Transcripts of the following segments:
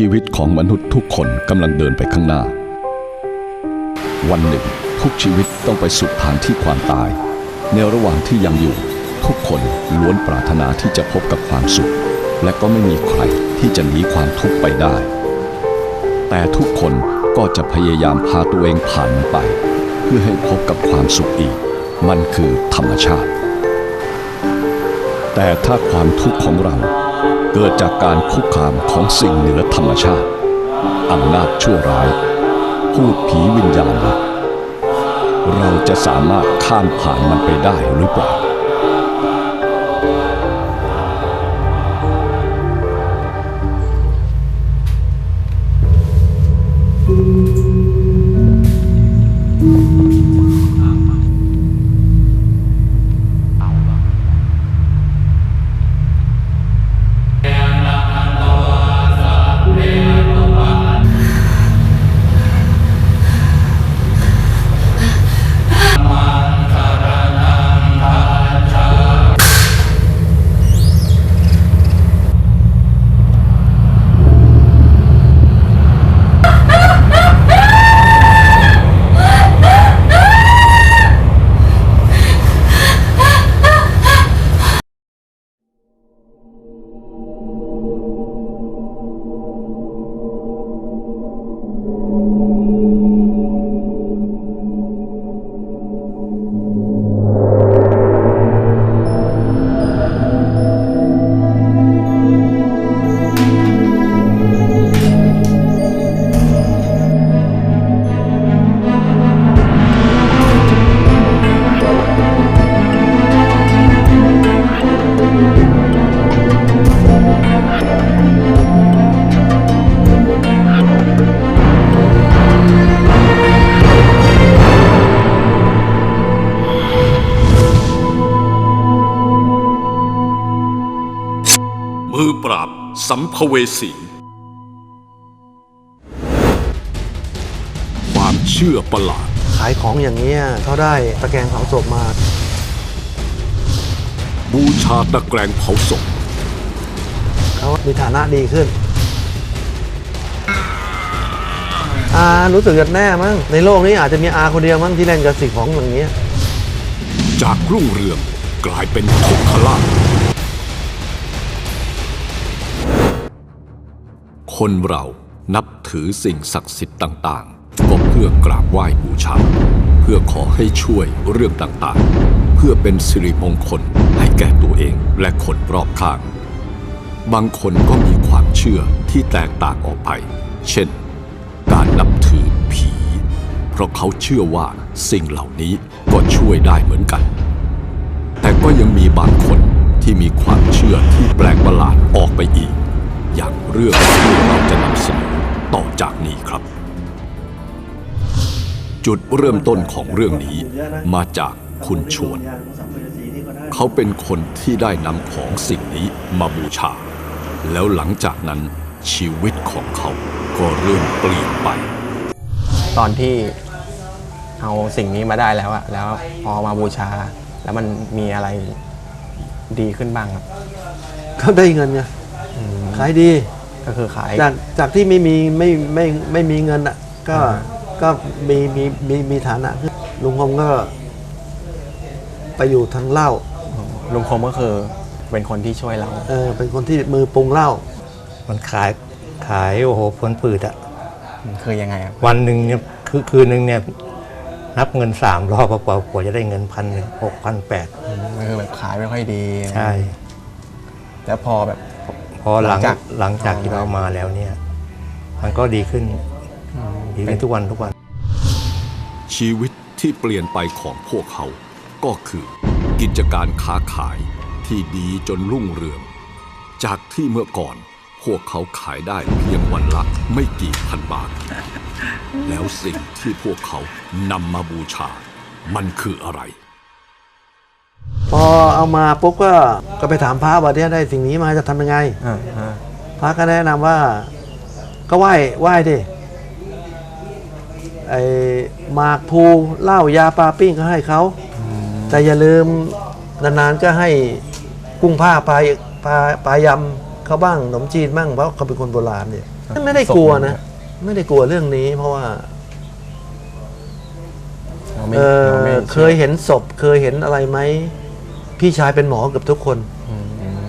ชีวิตของมนุษย์ทุกคนกำลังเดินไปข้างหน้า วันหนึ่ง ทุกชีวิตต้องไปสู่ทางที่ความตาย ในระหว่างที่ยังอยู่ ทุกคนล้วนปรารถนาที่จะพบกับความสุข และก็ไม่มีใครที่จะหนีความทุกข์ไปได้ แต่ทุกคนก็จะพยายามพาตัวเองผ่านมันไป เพื่อให้พบกับความสุขอีก มันคือธรรมชาติ แต่ถ้าความทุกข์ของเรา เกิดจากการคุกคามของสิ่งเหนือธรรมชาติอำนาจชั่วร้าย พูดผีวิญญาณ เราจะสามารถข้ามผ่านมันไปได้หรือเปล่า มือปราบ สัมภเวสี ความเชื่อประหลาด ขายของอย่างนี้ยเขาได้ตะแกรงเผาศพมา บูชาตะแกรงเผาศพ เขามีฐานะดีขึ้น อารู้สึกจะแน่มั้งในโลกนี้อาจจะมีอาคนเดียวมั้งที่เล่นกับสิ่งของอย่างเงี้ยจากรุ่งเรืองกลายเป็นทุกขลาภ คนเรานับถือสิ่งศักดิ์สิทธิ์ต่างๆ ก็เพื่อกราบไหว้บูชา เพื่อขอให้ช่วยเรื่องต่างๆ เพื่อเป็นสิริมงคลให้แก่ตัวเองและคนรอบข้าง บางคนก็มีความเชื่อที่แตกต่างออกไป เช่น การนับถือผี เพราะเขาเชื่อว่าสิ่งเหล่านี้ก็ช่วยได้เหมือนกัน แต่ก็ยังมีบางคนที่มีความเชื่อที่แปลกประหลาดออกไปอีก อย่างเรื่องที่เราจะนำเสนอต่อจากนี้ครับ จุดเริ่มต้นของเรื่องนี้มาจากคุณชวน เขาเป็นคนที่ได้นำของสิ่งนี้มาบูชา แล้วหลังจากนั้นชีวิตของเขาก็เริ่มเปลี่ยนไป ตอนที่เอาสิ่งนี้มาได้แล้วอะแล้วพอมาบูชา แล้วมันมีอะไรดีขึ้นบ้างครับเขาได้เงินไง ขายดีก็คือขาย จากจากที่ไม่มีไม่ไม่ไม่มีเงินอะก็อ่า ก็มีมีมีมีฐานะขึ้นลุงคงก็ ไปอยู่ทางเหล้าลุงคมก็คือเป็นคนที่ช่วยเรา เออเป็นคนที่มือปรุงเหล้ามันขายขายโอ้โหผลปืดอะคือยังไงครับวันหนึ่งเนี่ยคือคืนหนึ่งเนี่ยนับเงินสามรอบกว่ากว่าจะได้เงินพันหนึ่งหกพันแปดก็คือแบบขายไม่ค่อยดีใช่ แล้วพอแบบ พอหลังหลังจากหลังจากอ๋อที่เรามาแล้วเนี่ย มันก็ดีขึ้นดีขึ้นทุกวันทุกวัน ชีวิตที่เปลี่ยนไปของพวกเขา ก็คือกิจการค้าขายที่ดีจนรุ่งเรือง จากที่เมื่อก่อนพวกเขาขายได้เพียงวันละไม่กี่พันบาท แล้วสิ่งที่พวกเขานำมาบูชา มันคืออะไร พอเอามาปุ๊บก็ก็ไปถามพระว่าเนี่ยได้สิ่งนี้มาจะทำยังไง อ่าฮะพระก็แนะนำว่า ก็ไหว้ไหว้ดิไอ้หมากภูเหล้ายาปลาปิ้งก็ให้เขาแต่อย่าลืมนานๆก็ให้กุ้งผ้าปลาปลาปลายำเขาบ้างขนมจีนบ้างเพราะเขาเป็นคนโบราณเนี่ยไม่ได้กลัวนะ ไม่ได้กลัวเรื่องนี้ เพราะว่า เราไม่เออราไม่ เคยเห็นศพเคยเห็นอะไรไหม พี่ชายเป็นหมอเกือบทุกคนอืมอืม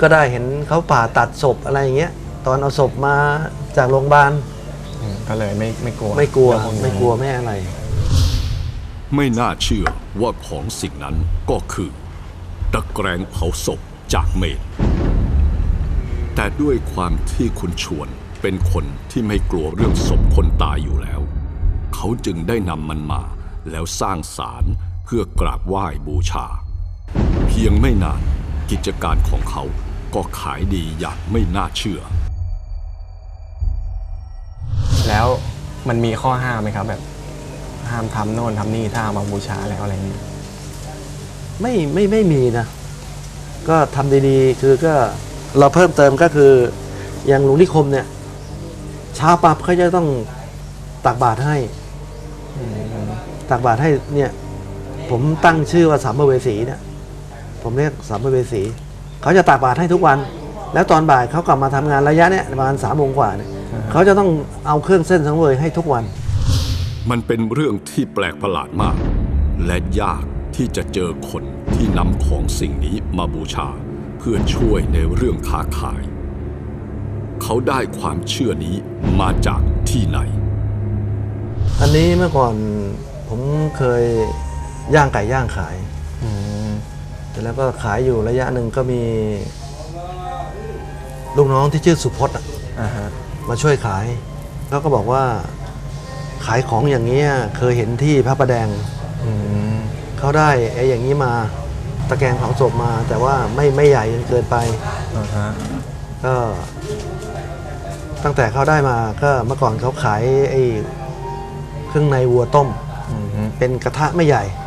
ก็ได้เห็นเขาผ่าตัดศพอะไรอย่างเงี้ย ตอนเอาศพมาจากโรงพยาบาลอืมก็เลยไม่ไม่กลัวไม่กลัวเรื่องพนี้ไม่กลัวไม่อะไร ไม่น่าเชื่อว่าของสิ่งนั้นก็คือ ตะแกรงเผาศพจากเมนแต่ด้วยความที่คุณชวนเป็นคนที่ไม่กลัวเรื่องศพคนตายอยู่แล้ว เขาจึงได้นำมันมาแล้วสร้างศาลเพื่อกราบไหว้บูชาเพียงไม่นานกิจการของเขาก็ขายดีอย่างไม่น่าเชื่อ แล้วมันมีข้อห้ามไหมครับ แบบห้ามทำโน่นทำนี่ถ้าเอามาบูชาแล้วอะไรอย่างนี้ไม่ไม่ไม่มีนะ ก็ทำดีๆ คือก็เราเพิ่มเติมก็คืออย่างหลวงนิคมเนี่ยเช้าปั๊บเขาจะต้องตักบาตรให้ ตักบาตรให้เนี่ย ผมตั้งชื่อว่าสามภเวสีเนี่ย ผมเรียกสามภเวสีเขาจะตักบาตรให้ทุกวัน แล้วตอนบ่ายเขากลับมาทำงานระยะเนี่ยประมาณสามโมงกว่าเนี่ยเขาจะต้องเอาเครื่องเส้นสังเวยให้ทุกวัน มันเป็นเรื่องที่แปลกประหลาดมาก และยากที่จะเจอคนที่นำของสิ่งนี้มาบูชา เพื่อช่วยในเรื่องค้าขาย เขาได้ความเชื่อนี้มาจากที่ไหน อันนี้เมื่อก่อนผมเคยย่างไก่ย่างขายอืมเส ร็จแล้วก็ขายอยู่ระยะหนึ่งก็มี ลูกน้องที่ชื่อสุพจน์อะอ่าฮะมาช่วยขายแล้วก็บอกว่าขายของอย่างนี้ยเคยเห็นที่พระประแดงอืมเขาได้ไอ้อย่างนี้มาตะแกรงเผาศพมา แต่ว่าไม่ไม่ใหญ่จนเกินไป อ่าฮะก็ตั้งแต่เขาได้มาก็เมื่อก่อนเขาขายไอ้เครื่องในวัวต้ม อืมฮึเป็นกระทะไม่ใหญ่อ่าฮะ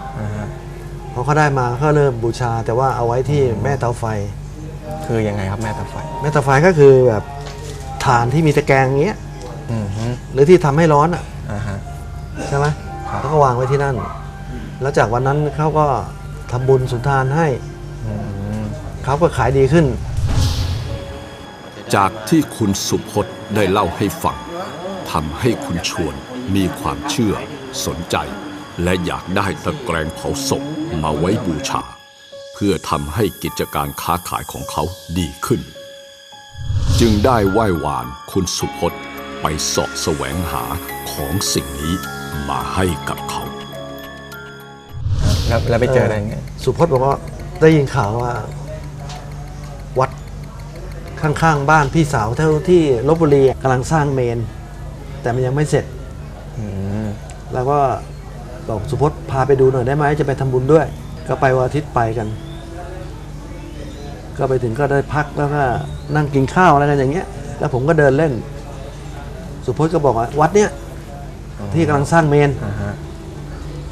พอเขาได้มาก็เริ่มบูชา แต่ว่าเอาไว้ที่แม่เตาไฟ คือยังไงครับแม่ตาไฟแม่เตาไฟก็คือแบบฐานที่มีตะแกรงอย่างเงี้ยอืมฮึหรือที่ทำให้ร้อนอะอ่าฮะ ใช่ไหมครับ เขาก็วางไว้ที่นั่น แล้วจากวันนั้นเขาก็ทำบุญสุนทานให้อืมเขาก็ขายดีขึ้น จากที่คุณสุพจน์ได้เล่าให้ฟังทำให้คุณชวนมีความเชื่อสนใจ และอยากได้ตะแกรงเผาศพมาไว้บูชา เพื่อทำให้กิจการค้าขายของเขาดีขึ้น จึงได้ไหว้วานคุณสุพจน์ไปเสาะแสวงหาของสิ่งนี้มาให้กับเขา แล้วแล้วไปเจอได้ไงสุพจน์บอกว่าได้ยินข่าวว่า วัดข้างๆบ้านพี่สาวเท่าที่ลบบุรีกำลังสร้างเมน แต่มันยังไม่เสร็จ อืม แล้วก็ บอกสุพจน์พาไปดูหน่อยได้ไหมจะไปทำบุญด้วย ก็ไปวันอาทิตย์ไปกัน ก็ไปถึงก็ได้พักแล้วก็นั่งกินข้าวอะไรกันอย่างเงี้ย แล้วผมก็เดินเล่น สุพจน์ก็บอกว่าวัดเนี้ยที่กำลังสร้างเมนอ่าฮะ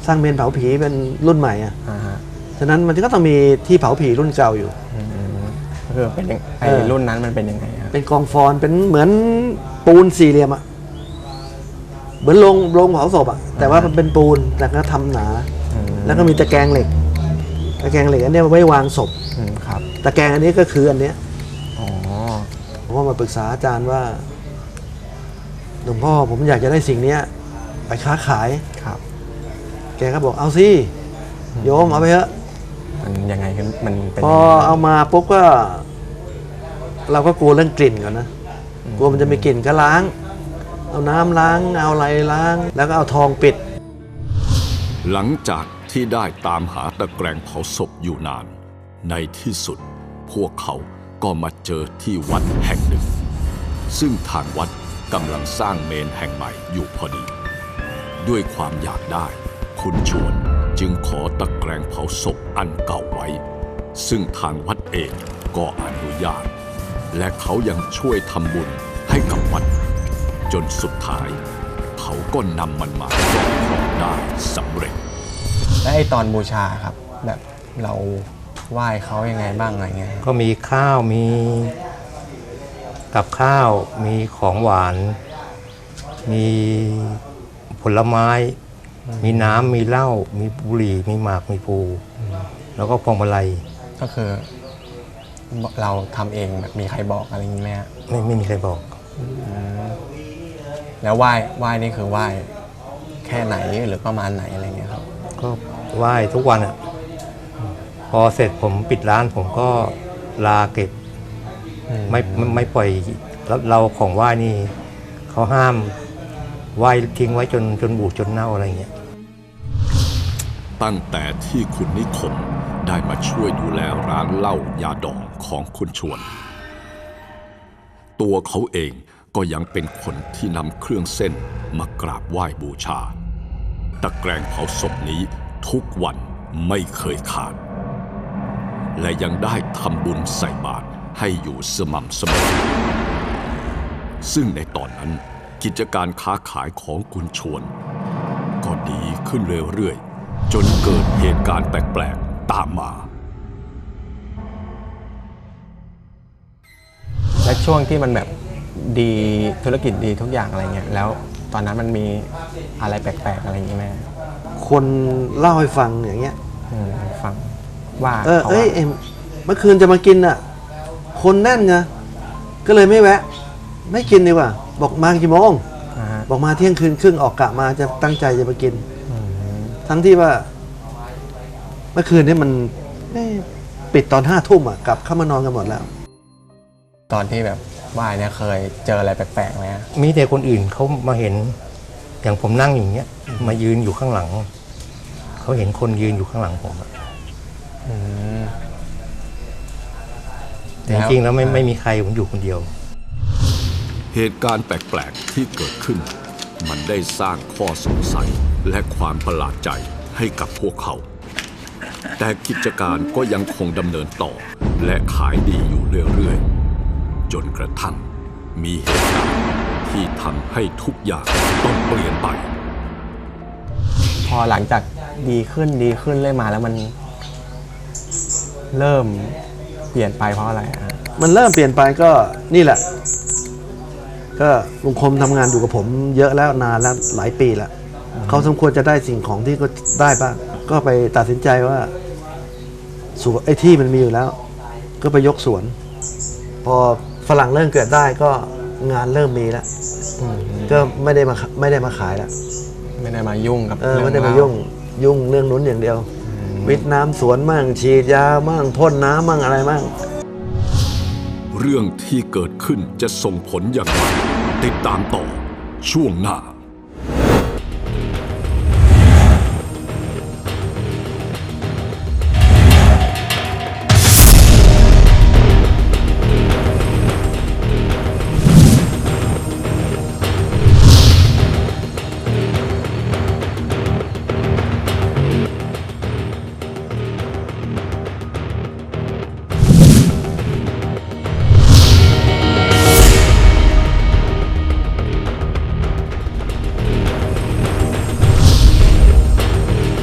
สร้างเมนเผาผีเป็นรุ่นใหม่อะอ่าฮะฉะนั้นมันก็ต้องมีที่เผาผีรุ่นเก่าอยู่อืมก็คือเป็นยังไอ้เออรุ่นนั้นมันเป็นยังไงครับเป็นกองฟอนเป็นเหมือนปูนสี่เหลี่ยมอะ เหมือนโรงโรงเผาศพอะแต่ว่ามันเป็นปูนแต่ก็ทำหนาอืมแล้วก็มีตะแกรงเหล็ก ตะแกรงเหล็กอันเนี้ยไว้วางศพ อืมครับตะแกรงอันนี้ก็คืออันเนี้ยอ๋อผมก็มาปรึกษาอาจารย์ว่าหลวงพ่อผมอยากจะได้สิ่งเนี้ย ไปค้าขาย ครับแกก็บอกเอาสิโยมเอาไปเถอะ มันยังไงคือมันเป็นพอเอามาปุ๊บก็ เราก็กลัวเรื่องกลิ่นก่อนนะ กลัวมันจะมีกลิ่นก็ล้าง เอาน้ำล้าง เอาอะไรล้าง แล้วก็เอาทองปิด หลังจากที่ได้ตามหาตะแกรงเผาศพอยู่นาน ในที่สุดพวกเขาก็มาเจอที่วัดแห่งหนึ่ง ซึ่งทางวัดกำลังสร้างเมนแห่งใหม่อยู่พอดี ด้วยความอยากได้ คุณชวนจึงขอตะแกรงเผาศพอันเก่าไว้ ซึ่งทางวัดเองก็อนุญาต และเขายังช่วยทำบุญ จนสุดท้าย เขาก็นำมันมาครอบครองได้สำเร็จ และไอตอนบูชาครับ แบบเราไหว้เขายังไงบ้างอะไรเงี้ยก็มีข้าวมีกับข้าวมีของหวาน มีผลไม้ มีน้ำมีเหล้ามีบุหรี่มีหมากมีปูแล้วก็พวงมาลัยก็คือ เราทำเองแบบมีใครบอกอะไรอย่างงี้ไหมฮะไม่ไม่มีใครบอก แล้วไหว้ไหว้นี่คือไหว้แค่ไหนหรือประมาณไหนอะไรเงี้ยครับ ก็ไหว้ทุกวันอะพอเสร็จผมปิดร้านผมก็ลาเก็บไม่ไม่ไม่ปล่อยแล้วเราของไหว้นี่เขาห้ามไหว้ทิ้งไว้จนจนบูดจนเน่าอะไรเงี้ย ตั้งแต่ที่คุณนิคมได้มาช่วยดูแลร้านเหล้ายาดองของคุณชวน ตัวเขาเอง ก็ยังเป็นคนที่นำเครื่องเส้นมากราบไหว้บูชา ตะแกรงเผาศพนี้ทุกวันไม่เคยขาด และยังได้ทำบุญใส่บาตรให้อยู่สม่ำเสมอ ซึ่งในตอนนั้นกิจการค้าขายของคุณชวน ก็ดีขึ้นเรื่อยๆ จนเกิดเหตุการณ์แปลกๆ ตามมา และช่วงที่มันแบบ ดีธุรกิจดีทุกอย่างอะไรเงี้ยแล้วตอนนั้นมันมีอะไรแปลกๆอะไรอย่างงี้ไหมคนเล่าให้ฟังอย่างเงี้ย อืมฟังว่าเออขาเอ้ยว่าเอ็มเมื่อคืนจะมากินอะ คนแน่นไงก็เลยไม่แวะ ไม่กินดีกว่า บอกมากี่โมง อ่าฮะบอกมาเที่ยงคืนครึ่งออกกะมาจะตั้งใจจะมากินทั้งที่ว่า เมื่อคืนนี้มันเอ๊ะปิดตอนห้าทุ่มอะกลับเข้ามานอนกันหมดแล้ว ตอนที่แบบ ไหว้เนี่ยเคยเจออะไรแปลกๆไหมฮะมีแต่คนอื่นเขามาเห็น อย่างผมนั่งอยู่อย่างเงี้ย มายืนอยู่ข้างหลัง เขาเห็นคนยืนอยู่ข้างหลังผมอะแต่จริงๆแล้วไม่ไม่มีใครผมอยู่คนเดียว เหตุการณ์แปลก ๆ ที่เกิดขึ้น มันได้สร้างข้อสงสัยและความประหลาดใจให้กับพวกเขา แต่กิจการก็ยังคงดำเนินต่อ และขายดีอยู่เรื่อย ๆ จนกระทั่งมีเหตุการณ์ที่ทำให้ทุกอย่างต้องเปลี่ยนไป พอหลังจากดีขึ้นดีขึ้นเรื่อยมาแล้วมัน เริ่มเปลี่ยนไปเพราะอะไรอะฮะมันเริ่มเปลี่ยนไปก็นี่แหละ ก็ลุงคมทำงานอยู่กับผมเยอะแล้วนานแล้วหลายปีแล้วเขาสมควรจะได้สิ่งของที่ก็ได้บ้างก็ไปตัดสินใจว่าสวนไอ้ที่มันมีอยู่แล้ว ก็ไปยกสวน พอ ฝรั่งเริ่มเกิดได้ก็งานเริ่มมีแล้วก็ไม่ได้มาไม่ได้มาขายแล้วไม่ได้มายุ่งกับเออรื่ไม่ได้มาเหล้ยุ่งยุ่งเรื่องนู้นอย่างเดียว วิทน้ำสวนมั่งฉีดยามั่งพ่นน้ำมั่งอะไรมั่ง เรื่องที่เกิดขึ้นจะส่งผลอย่างไรติดตามต่อช่วงหน้า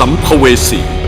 สัมภเวสี